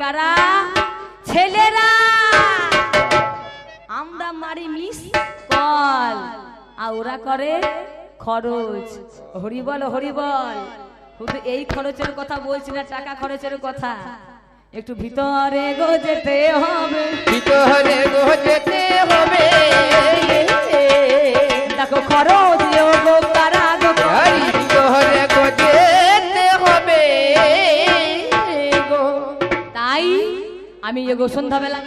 কারা ছেলেরা আমরা মারি মিস কল। আর ওরা করে খরচ। হরিবল হরিবল শুধু এই খরচের কথা বলছি না টাকা খরচের কথা। একটু ভিতরে গো যেতে হবে। ভিতরে গো যেতে হবে। দেখো খরচ গো আমি এগো সন্ধ্যাবেলা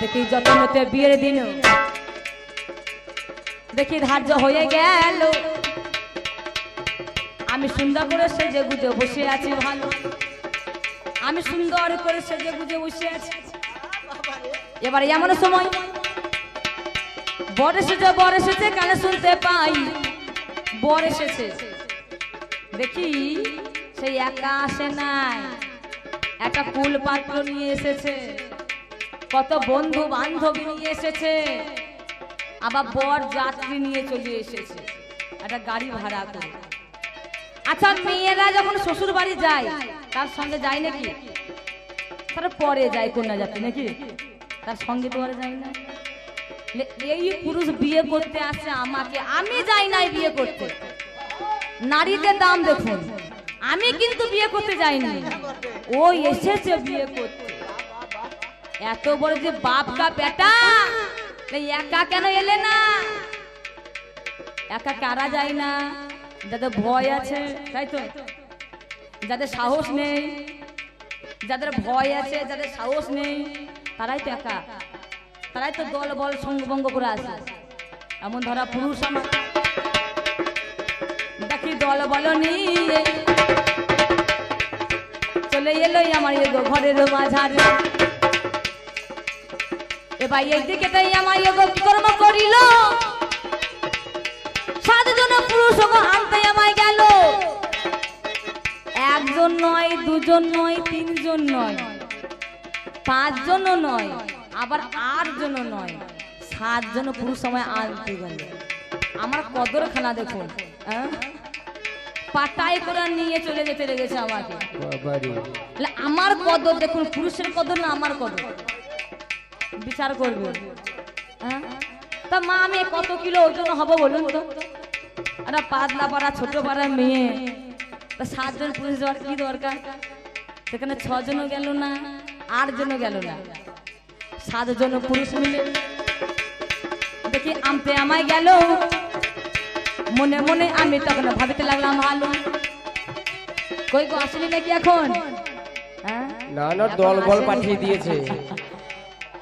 দেখি বিয়ের দিন দেখি ধার্য হয়ে গেল। আমি সুন্দর করে সেজে গুজে বসে আছি, ভালো। আমি সুন্দর করে সেজে গুজে বসে আছি। এবার এমন সময় বর এসেছে বর এসেছে, কানে শুনতে পাই। বর এসেছে। দেখি, সেই একা আসে নাই। একটা কুল পাত্র নিয়ে এসেছে। কত বন্ধু বান্ধবী নিয়ে এসেছে। আবার বর যাত্রী নিয়ে চলে এসেছে। একটা গাড়ি ভাড়া করে। আচ্ছা মেয়েরা যখন শ্বশুর বাড়ি যায়, তার সঙ্গে যায় নাকি? তারা পরে যায় কন্যা যাত্রী নাকি? তার সঙ্গে আর যায় না। এই পুরুষ বিয়ে করতে আসছে আমাকে, আমি যাই নাই বিয়ে করতে। নারীদের দাম দেখুন, আমি কিন্তু বিয়ে করতে যাইনি। ও এসেছে বিয়ে করতে। এত বড় যে বাপ কা বেটা একা কেন এলে না? একা কারা যায় না? যাদের ভয় আছে, তাই তো? যাদের সাহস নেই, যাদের ভয় আছে, যাদের সাহস নেই, তারাই তো একা। তারাই তো দল, বল সঙ্গভঙ্গ করে আসে। এমন ধরা পুরুষ আমার। দেখি দল, বল নিয়ে। চলে এলো আমার এগো ঘরের মাঝারে। এবার এই দিকে তাই আমার এগো কর্ম করিল। পুরুষ ওগো আমায় গেল। একজন নয় দুজন নয় তিনজন নয় পাঁচজনও নয় আবার আটজন নয় সাতজন পুরুষ আমায় আনতে গেল। আমার কদর খানা দেখুন হ্যাঁ? পাটাই করে নিয়ে চলে যেতে লেগেছে আমাকে। আমার কদর দেখুন পুরুষের কদর না আমার কদর? বিচার করবে। হ্যাঁ? তা মা আমি কত কিলো ওজন হব বলুন তো? একটা পাতলা পাড়া ছোট পাড়ার মেয়ে। তা সাতজন পুরুষ যাওয়ার কি দরকার? সেখানে ছজনও গেল না আটজনও গেল না। সাতজন পুরুষ মিলে। দেখি আমতে আমায় গেল। মনে মনে আমি তখন ভাবিতে লাগলাম ভালো কই গো আসলি নাকি এখন? হ্যাঁ? না না দল বল পাঠিয়ে দিয়েছে।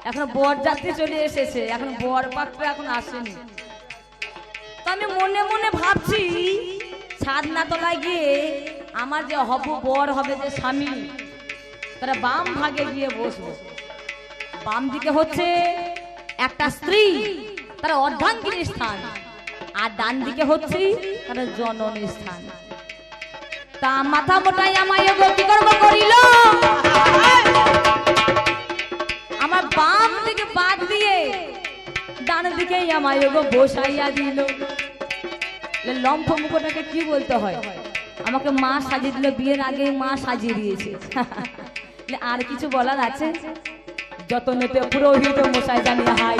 এখন বর যাত্রী চলে এসেছে। এখন বর পাত্র এখন আসেনি। তো আমি মনে মনে ভাবছি ছাদনা তলায় গিয়ে আমার যে হব বর হবে যে স্বামী, তারা বাম ভাগে গিয়ে বসবো। বাম দিকে হচ্ছে একটা স্ত্রী, তারা অর্ধাঙ্গিনী স্থান, আর ডান দিকে হচ্ছে তারা জননী স্থান। তা মাথা মোটাই আমায় এগো, কি কর্ম করিল? আমার বাম দিকে বাদ দিয়ে ডান দিকে আমায় এগো বসাইয়া দিল। লম্ফ মুখটাকে কি বলতে হয়? আমাকে মা সাজিয়ে দিল, বিয়ের আগে মা সাজিয়ে দিয়েছে। আর কিছু বলার আছে? যত নেতে পুরোহিত মশাই জানি হাই।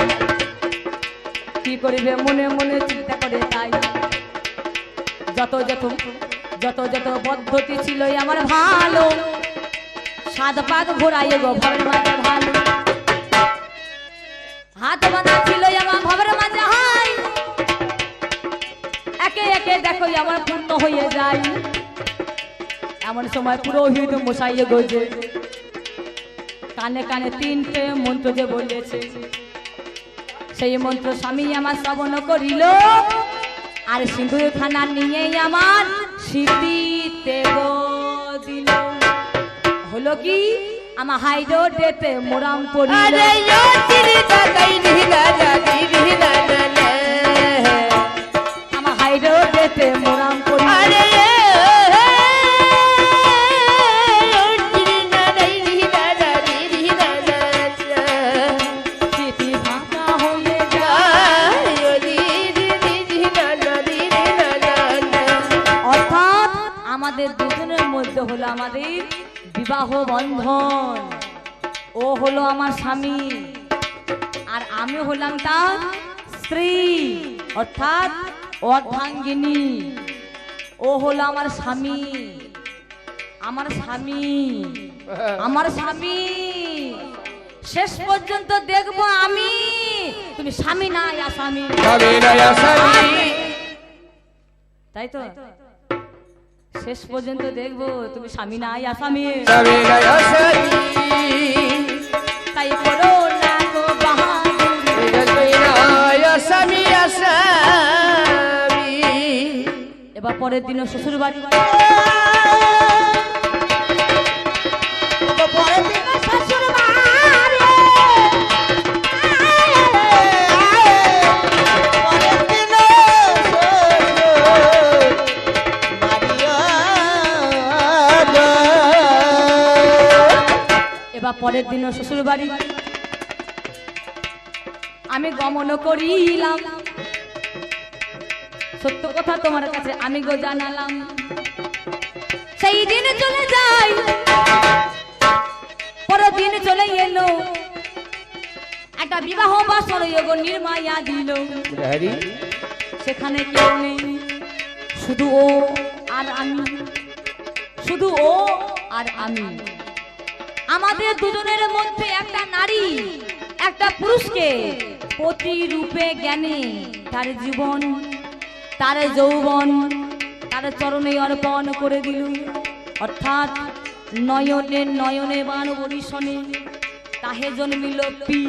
কি করিবে মনে মনে চিন্তা করে তাই। যত যত যত যত পদ্ধতি ছিল আমার ভালো। সাত পাক ঘোরাইয়ে গো ভালো। হাত বাঁধা ছিল দেখো আমার পূর্ণ হয়ে যায়। এমন সময় পুরোহিত মশাইয়ে গজে। কানে কানে তিনটে মন্ত্র যে বলেছে, সেই মন্ত্র স্বামী আমার শ্রবণ করিল, আর সিঁদুর খানা নিয়ে আমার স্মৃতিতে হলো কি? আমার হাই রোডেতে মোরাম পড়িল। অর্ধাঙ্গিনী। ও হলো আমার স্বামী। আমার স্বামী। আমার স্বামী। শেষ পর্যন্ত দেখব আমি। তুমি স্বামী না আসামি স্বামী। তাই তো? শেষ পর্যন্ত দেখব তুমি স্বামী নাই আসামি পরের দিনও শ্বশুর বাড়ি পরের দিন শ্বশুর এবার পরের দিনও শ্বশুর বাড়ি আমি গমন করিলাম। সত্য কথা তোমার কাছে আমি গো জানালাম। সেই দিন চলে যাই পরের দিন চলে এলো। একটা বিবাহ বাসর গো নির্মায়া দিল। সেখানে কেউ নেই শুধু ও আর আমি। শুধু ও আর আমি। আমাদের দুজনের মধ্যে একটা নারী একটা পুরুষকে প্রতিরূপে জ্ঞানে তার জীবন তার যৌবন, তার চরণে অর্পণ করে দিল। অর্থাৎ নয়নে নয়নে বান বরিশনে তাহে জন্মিল পি।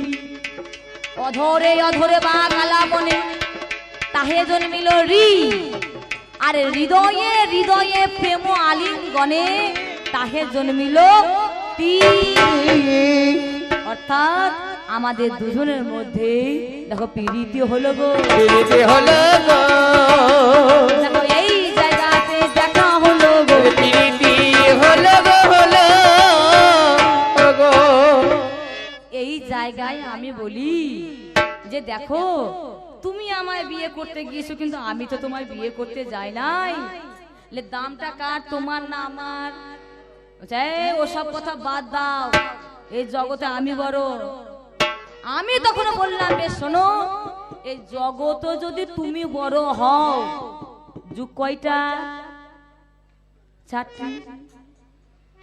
অধরে অধরে বা কালাপনে তাহে জন্মিল রি। আর হৃদয়ে হৃদয়ে প্রেম আলিঙ্গনে, তাহে জন্মিল তি অর্থাৎ আমাদের দুজনের মধ্যে দেখো পিড়িতি হলো গো। পিরিতি হলো গো। দেখো এই জায়গাতে দেখা হলো গো। হলো গো হলো গো। এই জায়গায় আমি বলি যে দেখো তুমি আমায় বিয়ে করতে গিয়েছো কিন্তু আমি তো তোমায় বিয়ে করতে যাই নাই। দামটা কার? তোমার না আমার। বলছে, "এই, ওসব কথা বাদ দাও। এই জগতে আমি বড়। আমি তখন বললাম বেশ শোনো, এই জগত যদি তুমি বড় হও, যুগ কয়টা? চারটি।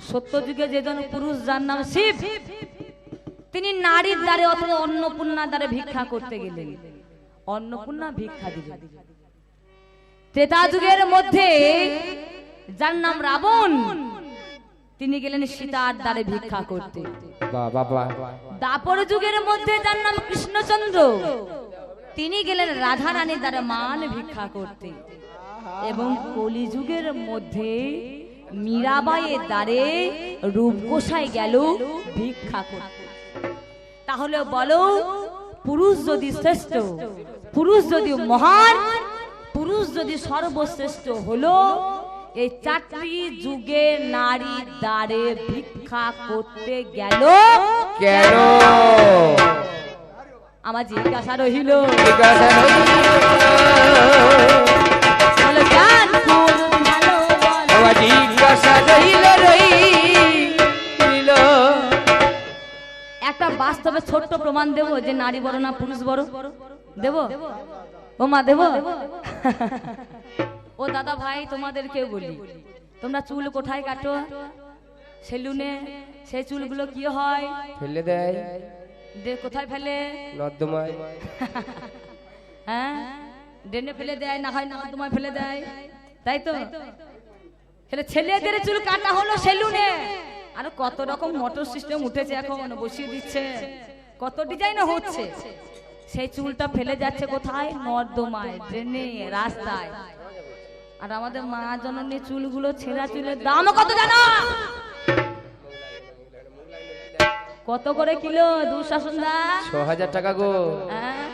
সত্য যুগে যেজন পুরুষ, যার নাম শিব, তিনি নারীর দ্বারে অথবা অন্নপূর্ণার দ্বারে ভিক্ষা করতে গেলেন। অন্নপূর্ণা ভিক্ষা দিলেন। ত্রেতা যুগের মধ্যে যার নাম রাবণ তিনি গেলেন সীতার দ্বারে ভিক্ষা করতে। দাপর যুগের মধ্যে যার নাম কৃষ্ণচন্দ্র তিনি গেলেন রাধা রানীর দ্বারা মান ভিক্ষা করতে। এবং কলি যুগের মধ্যে মীরাবাইয়ের দ্বারে রূপকোষায় গেল ভিক্ষা করতে। তাহলে বলো পুরুষ যদি শ্রেষ্ঠ পুরুষ যদি মহান পুরুষ যদি সর্বশ্রেষ্ঠ হলো এই চারটি যুগে নারী দ্বারে ভিক্ষা করতে গেল। কেন? আমার জিজ্ঞাসা রহিল জিজ্ঞাসা একটা বাস্তবে ছোট্ট প্রমাণ দেব যে নারী বড় না পুরুষ বড়? দেব? ও মা দেব? ও দাদা ভাই তোমাদেরকে বলি। তোমরা চুল কোথায় কাটো? সেলুনে। সেই চুলগুলো কি হয়? ফেলে দেয়। দে কোথায় ফেলে? নর্দমায়। হ্যাঁ? ডেনে ফেলে দেয় না হয় না তোমায় ফেলে দেয়। তাই তো? তাহলে ছেলেদের চুল কাটা হলো সেলুনে। আর কত রকম মোটর সিস্টেম উঠেছে এখন বসিয়ে দিচ্ছে। কত ডিজাইন হচ্ছে। সেই চুলটা ফেলে যাচ্ছে কোথায়? নর্দমায় ড্রেনে রাস্তায়। আর আমাদের মা জননী চুলগুলো ছেঁড়া চুলের দাম কত জানো? কত করে কিলো দুঃশাসন দা ছ হাজার টাকা গো। হ্যাঁ?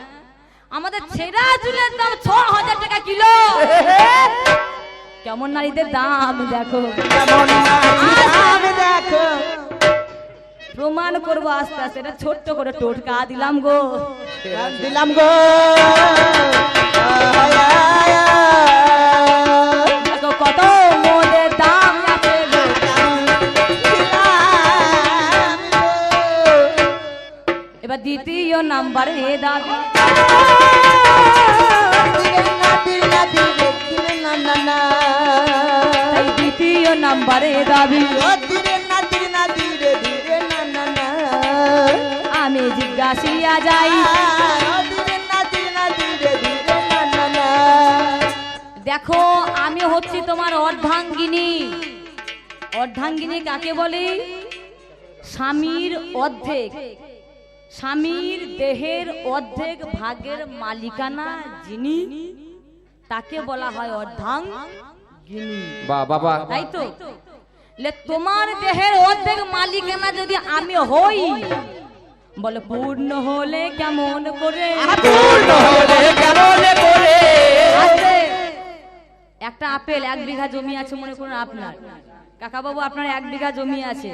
আমাদের ছেঁড়া চুলের দাম ছ হাজার টাকা কিলো। কেমন নারীদের দাম দেখো। দেখো। প্রমাণ করব আস্তে আস্তে। এটা ছোট্ট করে টোটকা দিলাম গো। দিলাম গো। নাম্বারে নাম্বারে দাবি। আমি জিজ্ঞাসিয়া যাই। দেখো, আমি হচ্ছি তোমার অর্ধাঙ্গিনী। অর্ধাঙ্গিনী কাকে বলে? স্বামীর অর্ধেক। স্বামীর দেহের অর্ধেক ভাগের মালিকানা যিনি তাকে বলা হয় অর্ধাঙ্গিনী। বা বাবা তাই তো? লে তোমার দেহের অর্ধেক মালিকানা যদি আমি হই বলে পূর্ণ হলে কেমন করে? পূর্ণ হলে কেমন করে? একটা আপেল এক বিঘা জমি আছে মনে করুন আপনার। কাকা বাবু আপনার এক বিঘা জমি আছে।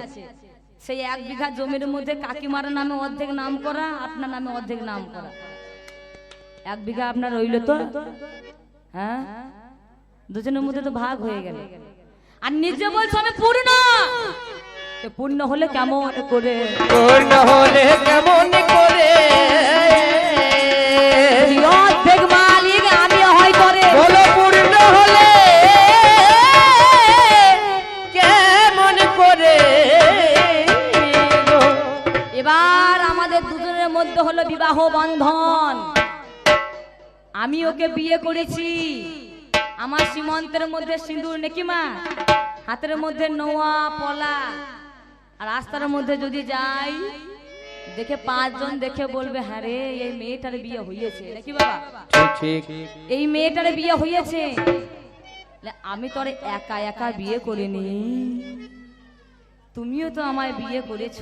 সেই এক বিঘা জমির মধ্যে কাকিমার নামে অর্ধেক নাম করা আপনার নামে অর্ধেক নাম করা। এক বিঘা আপনার রইল তো? হ্যাঁ? দুজনের মধ্যে তো ভাগ হয়ে গেল। আর নিজে বলছো আমি পূর্ণ! পূর্ণ হলে কেমন করে? পূর্ণ হলে কেমন করে? বন্ধন। আমি ওকে বিয়ে করেছি। আমার সীমন্তের মধ্যে সিঁদুর নাকি মা হাতের মধ্যে নোয়া পলা আর রাস্তার মধ্যে যদি যাই দেখে পাঁচজন দেখে বলবে হ্যাঁ রে এই মেয়েটার বিয়ে হয়েছে। নাকি বাবা? এই মেয়েটার বিয়ে হয়েছে। লে, আমি তোর একা একা বিয়ে করিনি। তুমিও তো আমায় বিয়ে করেছ।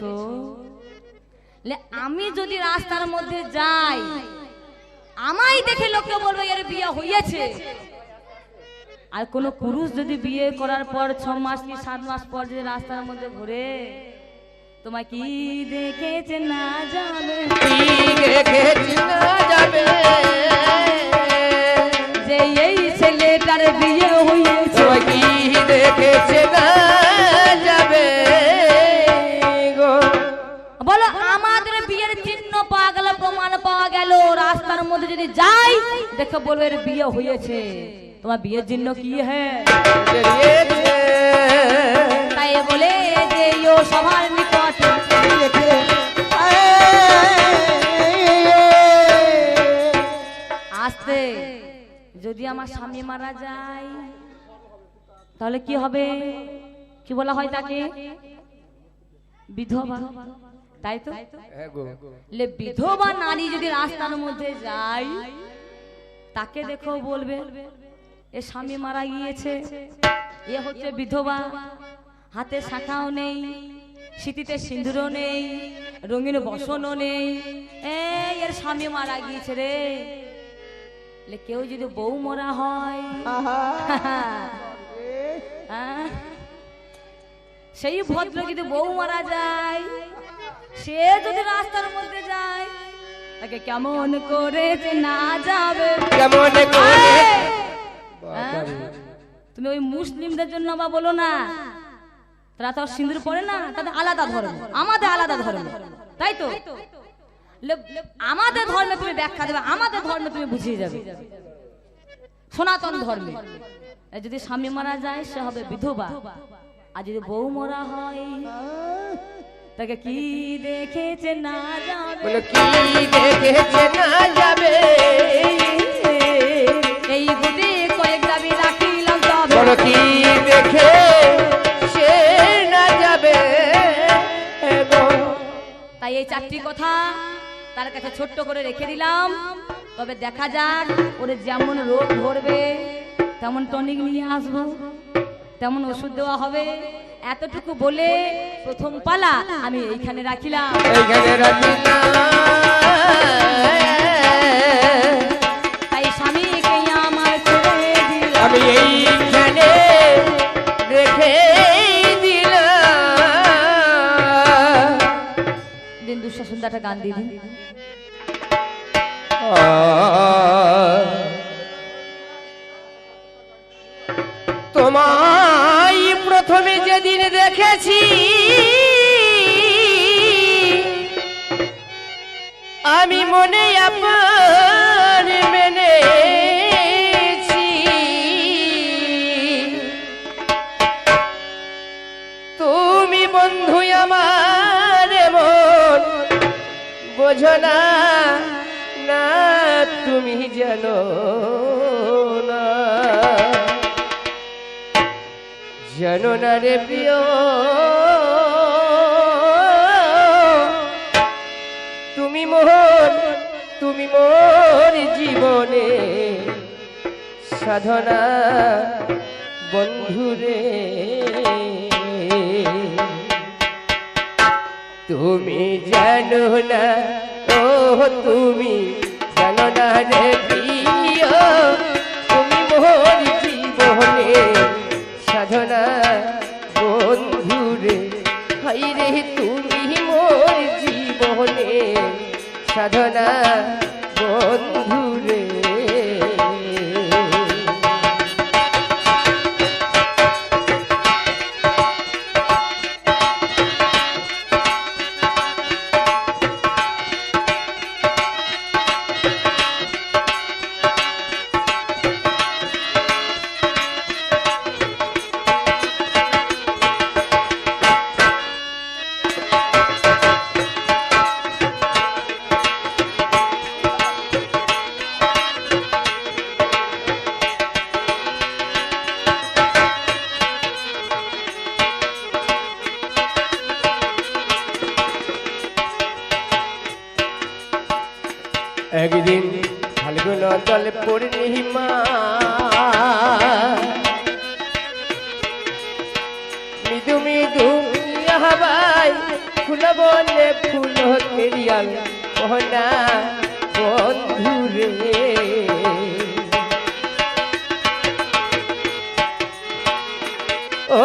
আমি যদি রাস্তার মধ্যে যাই, আমায় দেখে লোকে বলবে, এর বিয়ে হয়েছে। আর কোন পুরুষ যদি বিয়ে করার পর ছ মাস কি সাত মাস পর যদি রাস্তার মধ্যে ঘুরে, তোমায় কি দেখেছে না যাবে রেখেছি না যাবে যে এই ছেলেটার বিয়ে হয়েছে। কি দেখেছে যাই, দেখে বলবে এর বিয়ে হয়েছে। তোমার বিয়ের জন্য কি হ্যাঁ বলে যে সবার আসতে, যদি আমার স্বামী মারা যায়, তাহলে কি হবে? কি বলা হয় তাকে? বিধবা। তাই তো? হ্যাঁ লে বিধবা নারী যদি রাস্তার মধ্যে যায় তাকে দেখো বলবে এ স্বামী মারা গিয়েছে এ হচ্ছে বিধবা হাতে শাখাও নেই স্মৃতিতে সিঁদুরও নেই রঙিন বসনও নেই এই এর স্বামী মারা গিয়েছে রে। লে কেউ যদি বউ মরা হয় হ্যাঁ? সেই ভদ্র যদি বউ মারা যায় সে যদি রাস্তার মধ্যে যায় তাকে কেমন করে যে না যাবে? কেমন করে? হ্যাঁ? তুমি ওই মুসলিমদের জন্য বা বলো না। তারা তো সিঁদুর পড়ে না তাদের আলাদা ধর্ম। আমাদের আলাদা ধর্ম। তাই তো? আমাদের ধর্মে তুমি ব্যাখ্যা দেবে আমাদের ধর্মে তুমি বুঝিয়ে যাবে। সনাতন ধর্মে। যদি স্বামী মারা যায় সে হবে বিধবা। আর যদি বউ মরা হয় তাকে কি দেখেছে না যাবে? বলো কি দেখেছে না যাবে? এই গুটি কয়েক দাবি রাখিলাম তবে। বলো কি দেখে সে না যাবে? তাই এই চারটি কথা তার কাছে ছোট্ট করে রেখে দিলাম। তবে দেখা যাক ওরে যেমন রোগ ধরবে তেমন টনিক নিয়ে আসব তেমন ওষুধ দেওয়া হবে। এতটুকু বলে প্রথম পালা আমি এইখানে রাখিলাম। এইখানে রাখিলাম। তাই স্বামীকে আমার ছেড়ে দিলাম। আমি এইখানে রেখে দিলাম। দিন দুঃশাসনদাটা গান দিয়ে দিন। দেখেছি আমি মনে আপন মেনেছি। তুমি বন্ধু আমার মন, বোঝো না তুমি জানো জানো না রে প্রিয় সাধনা বন্ধুরে। তুমি জানো না ও তুমি জানো না রে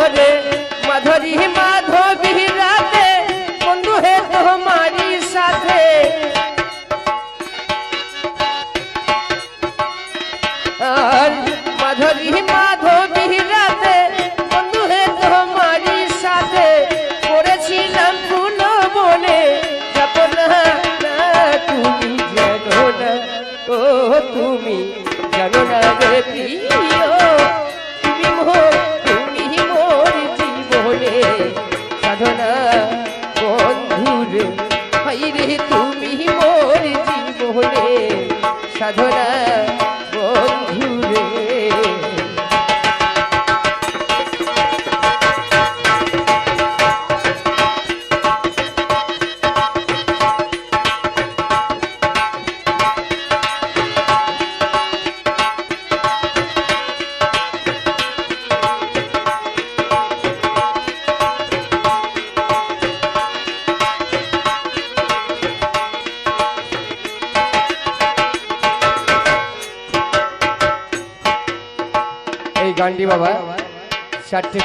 मधुरी माधोरी माधोबी।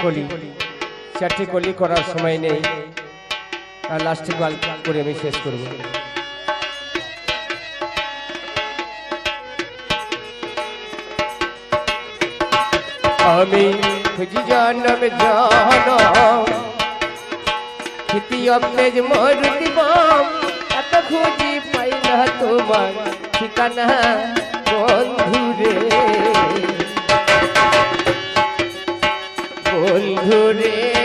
কলি চারটে কলি করার সময় নেই। আর লাস্টে গাল করে আমি শেষ করব। আমি খুঁজি জানম জানম খিতি অপনেজ মরুতি বাম এত খুঁজি পাই না তোমার ঠিকানা বন্ধুরে। বন্ধুরে